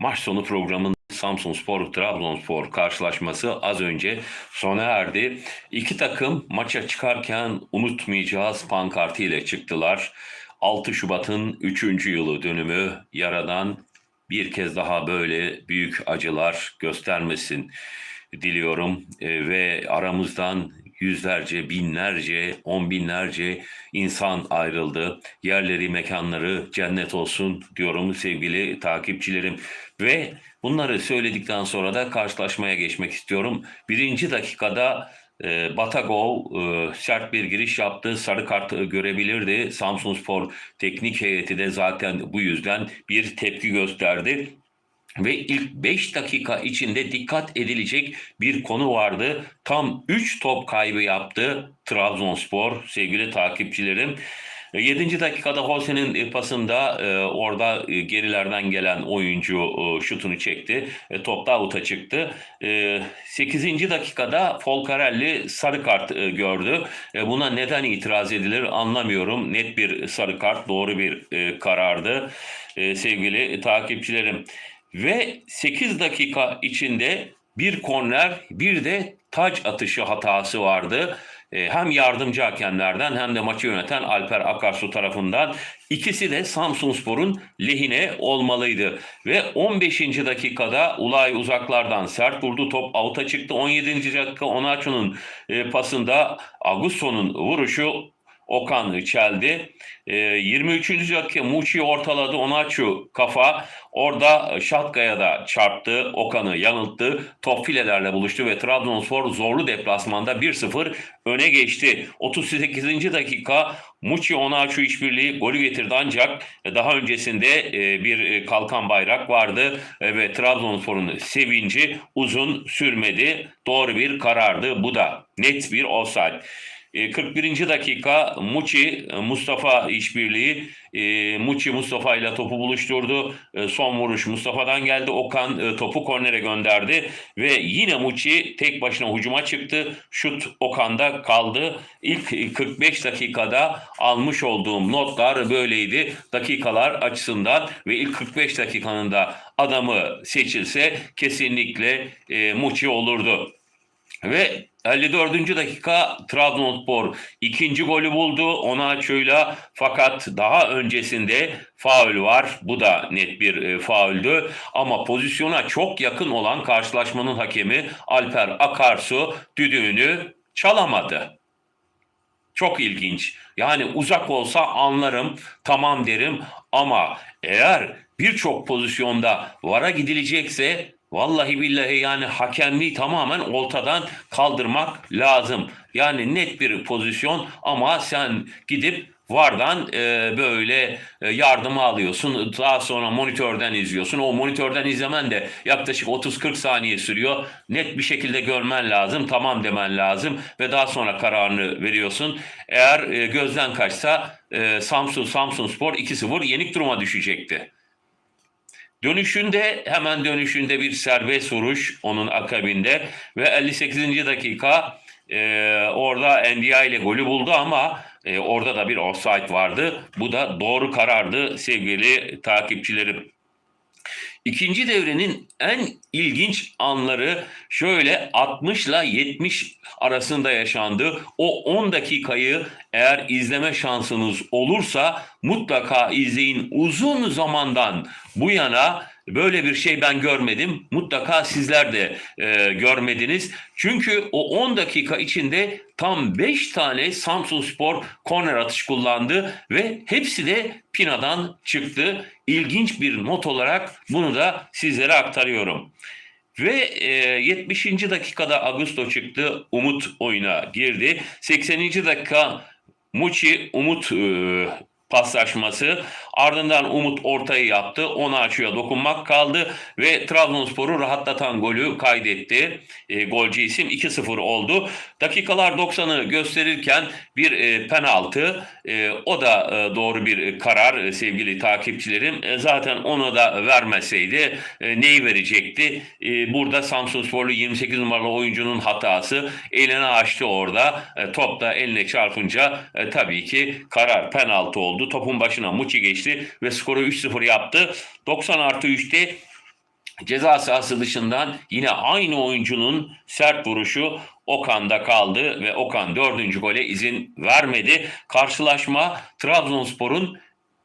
Maç sonu programın Samsun Spor Trabzonspor karşılaşması az önce sona erdi. İki takım maça çıkarken unutmayacağız pankartı ile çıktılar. 6 Şubat'ın 3. yılı dönümü yaradan bir kez daha böyle büyük acılar göstermesin diliyorum Ee, ve aramızdan yüzlerce, binlerce, on binlerce insan ayrıldı. Yerleri, mekanları cennet olsun diyorum sevgili takipçilerim. Ve bunları söyledikten sonra da karşılaşmaya geçmek istiyorum. Birinci dakikada e, Batagov e, sert bir giriş yaptı. Sarı kartı görebilirdi. Samsunspor teknik heyeti de zaten bu yüzden bir tepki gösterdi. Ve ilk 5 dakika içinde dikkat edilecek bir konu vardı. Tam 3 top kaybı yaptı Trabzonspor sevgili takipçilerim. 7. dakikada Hose'nin e, pasında e, orada e, gerilerden gelen oyuncu e, şutunu çekti. E, top da avuta çıktı. E, 8. dakikada Folcarelli sarı kart e, gördü. E, buna neden itiraz edilir anlamıyorum. Net bir sarı kart doğru bir e, karardı e, sevgili takipçilerim. Ve 8 dakika içinde bir korner bir de taç atışı hatası vardı. E, Hem yardımcı hakemlerden hem de maçı yöneten Alper Akarsu tarafından ikisi de Samsunspor'un lehine olmalıydı. Ve 15. dakikada Ulay uzaklardan sert vurdu. Top avuta çıktı. 17. dakika Onaçu'nun e, pasında Agusso'nun vuruşu Okan çeldi. E, 23. dakika Muçi ortaladı. Onaçu kafa. Orada Şatkaya da çarptı. Okan'ı yanılttı. Top filelerle buluştu ve Trabzonspor zorlu deplasmanda 1-0 öne geçti. 38. dakika Muçi Onaçu işbirliği golü getirdi ancak daha öncesinde e, bir e, kalkan bayrak vardı E, ve Trabzonspor'un sevinci uzun sürmedi. Doğru bir karardı. Bu da net bir offside. E, 41. dakika Muçi e, Mustafa işbirliği e, Muçi Mustafa ile topu buluşturdu. E, son vuruş Mustafa'dan geldi. Okan e, topu kornere gönderdi ve yine Muçi tek başına hücuma çıktı. Şut Okan'da kaldı. İlk e, 45 dakikada almış olduğum notlar böyleydi. Dakikalar açısından ve ilk 45 dakikanın da adamı seçilse kesinlikle e, Muçi olurdu. Ve 54. dakika Trabzonspor ikinci golü buldu Onaçu'yla fakat daha öncesinde faul var. Bu da net bir e, fauldü ama pozisyona çok yakın olan karşılaşmanın hakemi Alper Akarsu düdüğünü çalamadı. Çok ilginç. Yani uzak olsa anlarım, tamam derim ama eğer birçok pozisyonda vara gidilecekse vallahi billahi yani hakemliği tamamen ortadan kaldırmak lazım. Yani net bir pozisyon ama sen gidip Vardan e, böyle e, yardımı alıyorsun. Daha sonra monitörden izliyorsun. O monitörden izlemen de yaklaşık 30-40 saniye sürüyor. Net bir şekilde görmen lazım. Tamam demen lazım. Ve daha sonra kararını veriyorsun. Eğer e, gözden kaçsa e, Samsun Samsun Spor 2-0 yenik duruma düşecekti. Dönüşünde hemen dönüşünde bir serbest vuruş onun akabinde ve 58. dakika e, orada NDI ile golü buldu ama e, orada da bir offside vardı. Bu da doğru karardı sevgili takipçilerim. İkinci devrenin en ilginç anları şöyle 60 ile 70 arasında yaşandı. O 10 dakikayı eğer izleme şansınız olursa mutlaka izleyin. Uzun zamandan bu yana böyle bir şey ben görmedim. Mutlaka sizler de e, görmediniz. Çünkü o 10 dakika içinde tam 5 tane Samsun Spor korner atış kullandı ve hepsi de Pina'dan çıktı. İlginç bir not olarak bunu da sizlere aktarıyorum. Ve e, 70. dakikada Augusto çıktı. Umut oyuna girdi. 80. dakika Muçi Umut e, paslaşması. Ardından Umut ortayı yaptı. Onu açıyor dokunmak kaldı ve Trabzonspor'u rahatlatan golü kaydetti. E, golcü isim 2-0 oldu. Dakikalar 90'ı gösterirken bir e, penaltı. E, o da e, doğru bir karar e, sevgili takipçilerim. E, zaten onu da vermeseydi e, neyi verecekti? E, burada Samsunsporlu 28 numaralı oyuncunun hatası. Elini açtı orada. E, top da eline çarpınca e, tabii ki karar penaltı oldu. Topun başına Muçi geçti ve skoru 3-0 yaptı. 90 artı 3'te Ceza sahası dışından yine aynı oyuncunun sert vuruşu Okan'da kaldı ve Okan dördüncü gole izin vermedi. Karşılaşma Trabzonspor'un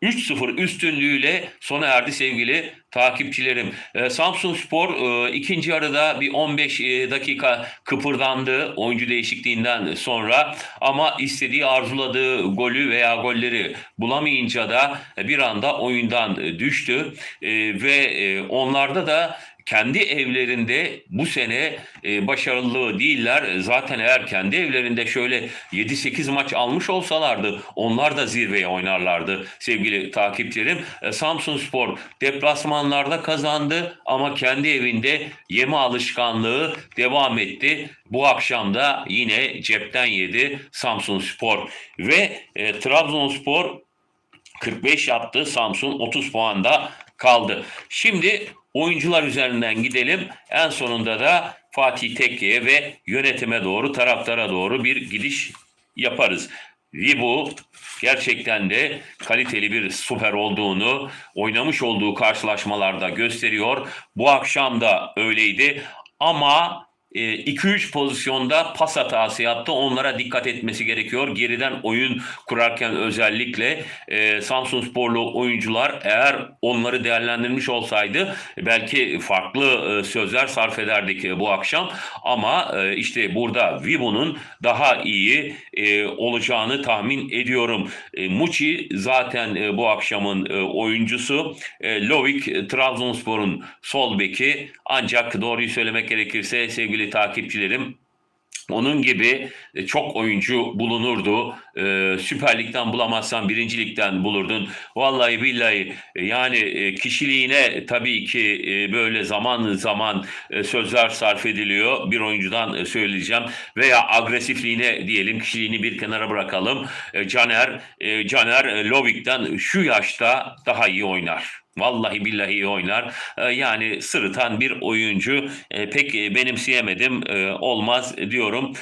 3-0 üstünlüğüyle sona erdi sevgili takipçilerim. Ee, Samsun Spor e, ikinci yarıda bir 15 e, dakika kıpırdandı oyuncu değişikliğinden sonra ama istediği arzuladığı golü veya golleri bulamayınca da bir anda oyundan düştü E, ve e, onlarda da kendi evlerinde bu sene e, başarılı değiller. Zaten eğer kendi evlerinde şöyle 7-8 maç almış olsalardı onlar da zirveye oynarlardı sevgili takipçilerim. E, Samsun Spor deplasmanlarda kazandı ama kendi evinde yeme alışkanlığı devam etti. Bu akşam da yine cepten yedi Samsun Spor ve e, Trabzonspor 45 yaptı. Samsun 30 puanda kaldı. Şimdi oyuncular üzerinden gidelim. En sonunda da Fatih Tekke'ye ve yönetime doğru, taraftara doğru bir gidiş yaparız. Vibu gerçekten de kaliteli bir süper olduğunu oynamış olduğu karşılaşmalarda gösteriyor. Bu akşam da öyleydi ama 2-3 pozisyonda pas hatası yaptı. Onlara dikkat etmesi gerekiyor. Geriden oyun kurarken özellikle e, Samsun Sporlu oyuncular eğer onları değerlendirmiş olsaydı belki farklı e, sözler sarf ederdik e, bu akşam. Ama e, işte burada Vibo'nun daha iyi e, olacağını tahmin ediyorum. E, Muçi zaten e, bu akşamın e, oyuncusu. E, Lovik e, Trabzonspor'un sol beki. Ancak doğruyu söylemek gerekirse sevgili takipçilerim onun gibi e, çok oyuncu bulunurdu. Ee, Süper Lig'den bulamazsan birinci ligden bulurdun. Vallahi billahi e, yani e, kişiliğine tabii ki böyle zaman zaman sözler sarf ediliyor. Bir oyuncudan söyleyeceğim. Veya agresifliğine diyelim kişiliğini bir kenara bırakalım. Caner, Caner Lovik'ten şu yaşta daha iyi oynar. Vallahi billahi iyi oynar. Ee, Yani sırıtan bir oyuncu. Ee, Pek e, benimseyemedim. Ee, Olmaz diyorum.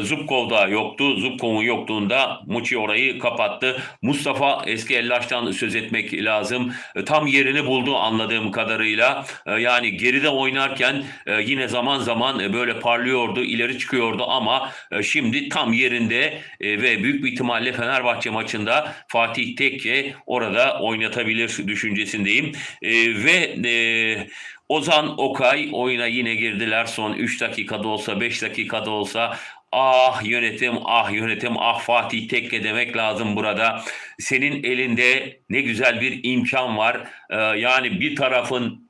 Zubkov da yoktu. Zubkov'un yokluğunda Muçi orayı kapattı. Mustafa eski Ellaş'tan söz etmek lazım. Ee, Tam yerini buldu anladığım kadarıyla. Ee, Yani geride oynarken e, yine zaman zaman e, böyle parlıyordu, ileri çıkıyordu ama e, şimdi tam yerinde e, ve büyük bir ihtimalle Fenerbahçe maçında Fatih Tekke orada oynatabilir düşüncesindeyim. E, ve e, Ozan Okay oyuna yine girdiler son 3 dakikada olsa 5 dakikada olsa Ah yönetim, ah yönetim, ah Fatih Tekke demek lazım burada. Senin elinde ne güzel bir imkan var. Ee, yani bir tarafın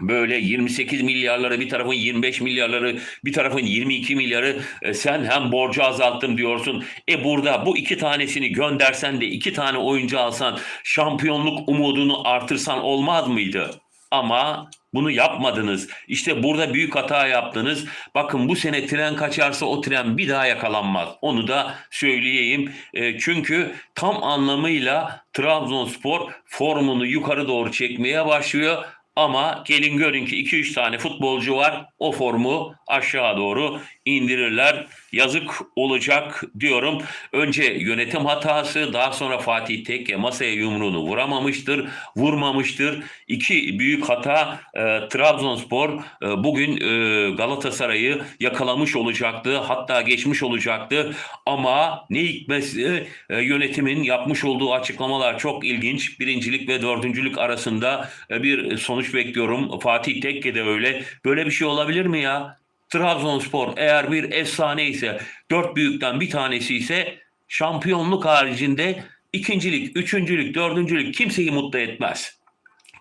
böyle 28 milyarları bir tarafın 25 milyarları bir tarafın 22 milyarı e, sen hem borcu azalttım diyorsun. E burada bu iki tanesini göndersen de iki tane oyuncu alsan şampiyonluk umudunu artırsan olmaz mıydı? Ama bunu yapmadınız. İşte burada büyük hata yaptınız. Bakın bu sene tren kaçarsa o tren bir daha yakalanmaz. Onu da söyleyeyim. E, çünkü tam anlamıyla Trabzonspor formunu yukarı doğru çekmeye başlıyor. Ama gelin görün ki 2-3 tane futbolcu var. O formu aşağı doğru indirirler. Yazık olacak diyorum. Önce yönetim hatası, daha sonra Fatih Tekke masaya yumruğunu vuramamıştır, vurmamıştır. İki büyük hata e, Trabzonspor e, bugün e, Galatasaray'ı yakalamış olacaktı. Hatta geçmiş olacaktı. Ama ne hikmetse e, yönetimin yapmış olduğu açıklamalar çok ilginç. Birincilik ve dördüncülük arasında e, bir sonuç bekliyorum. Fatih Tekke de öyle. Böyle bir şey olabilir mi ya? Trabzonspor eğer bir efsane ise dört büyükten bir tanesi ise şampiyonluk haricinde ikincilik, üçüncülük, dördüncülük kimseyi mutlu etmez.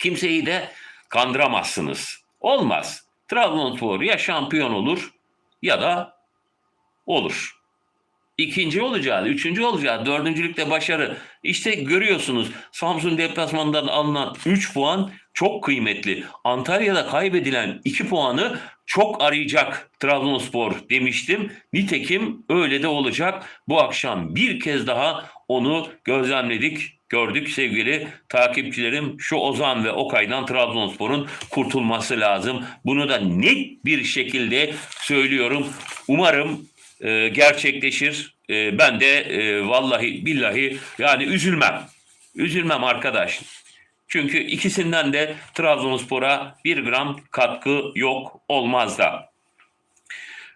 Kimseyi de kandıramazsınız. Olmaz. Trabzonspor ya şampiyon olur ya da olur. İkinci olacağı, üçüncü olacağı, dördüncülükte başarı. İşte görüyorsunuz Samsun deplasmanından alınan 3 puan çok kıymetli. Antalya'da kaybedilen 2 puanı çok arayacak Trabzonspor demiştim. Nitekim öyle de olacak. Bu akşam bir kez daha onu gözlemledik, gördük sevgili takipçilerim. Şu Ozan ve Okay'dan Trabzonspor'un kurtulması lazım. Bunu da net bir şekilde söylüyorum. Umarım e, gerçekleşir. E, ben de e, vallahi billahi yani üzülmem. Üzülmem arkadaş. Çünkü ikisinden de Trabzonspor'a bir gram katkı yok olmaz da.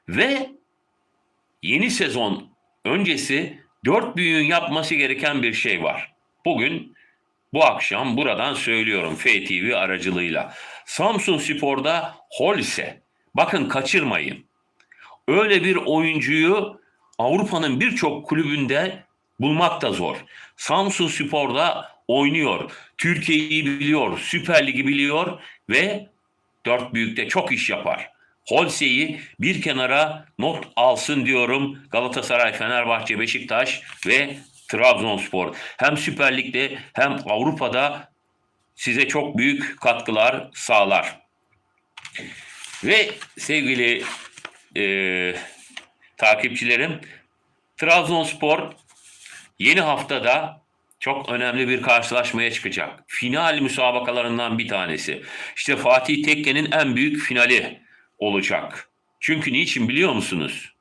Ve yeni sezon öncesi dört büyüğün yapması gereken bir şey var. Bugün bu akşam buradan söylüyorum FTV aracılığıyla. Samsun Spor'da Holse. Bakın kaçırmayın. Öyle bir oyuncuyu Avrupa'nın birçok kulübünde bulmak da zor. Samsun Spor'da oynuyor. Türkiye'yi biliyor, Süper Lig'i biliyor ve dört büyükte çok iş yapar. Holse'yi bir kenara not alsın diyorum. Galatasaray, Fenerbahçe, Beşiktaş ve Trabzonspor. Hem Süper Lig'de hem Avrupa'da size çok büyük katkılar sağlar. Ve sevgili e, takipçilerim, Trabzonspor yeni haftada çok önemli bir karşılaşmaya çıkacak. Final müsabakalarından bir tanesi. İşte Fatih Tekke'nin en büyük finali olacak. Çünkü niçin biliyor musunuz?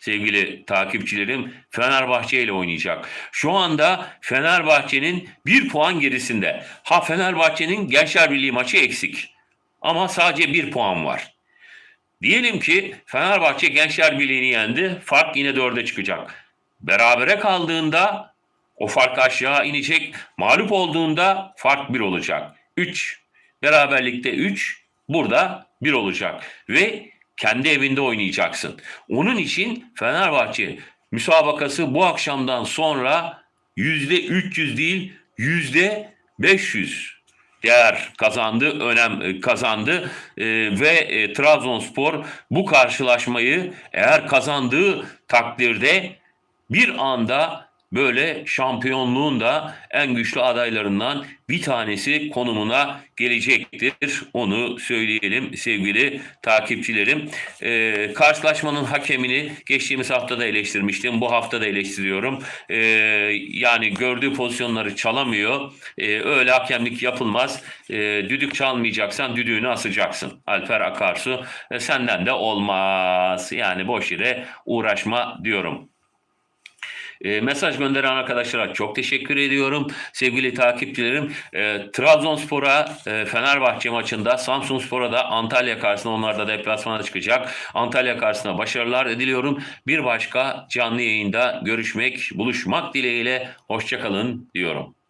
Sevgili takipçilerim Fenerbahçe ile oynayacak. Şu anda Fenerbahçe'nin bir puan gerisinde. Ha Fenerbahçe'nin Gençler Birliği maçı eksik. Ama sadece bir puan var. Diyelim ki Fenerbahçe Gençler Birliği'ni yendi. Fark yine dörde çıkacak. Berabere kaldığında o fark aşağı inecek. Mağlup olduğunda fark bir olacak. 3. Beraberlikte 3. Burada 1 olacak. Ve kendi evinde oynayacaksın. Onun için Fenerbahçe müsabakası bu akşamdan sonra yüzde 300 değil yüzde 500 değer kazandı, önem kazandı Ee, ve e, Trabzonspor bu karşılaşmayı eğer kazandığı takdirde bir anda böyle şampiyonluğun da en güçlü adaylarından bir tanesi konumuna gelecektir. Onu söyleyelim sevgili takipçilerim. Ee, karşılaşmanın hakemini geçtiğimiz haftada eleştirmiştim. Bu hafta da eleştiriyorum. Ee, yani gördüğü pozisyonları çalamıyor. Ee, öyle hakemlik yapılmaz. Ee, düdük çalmayacaksan düdüğünü asacaksın. Alper Akarsu e, senden de olmaz. Yani boş yere uğraşma diyorum. E, mesaj gönderen arkadaşlara çok teşekkür ediyorum. Sevgili takipçilerim, e, Trabzonspor'a e, Fenerbahçe maçında, Samsunspor'a da Antalya karşısında onlar da deplasmana çıkacak. Antalya karşısında başarılar diliyorum. Bir başka canlı yayında görüşmek, buluşmak dileğiyle. Hoşçakalın diyorum.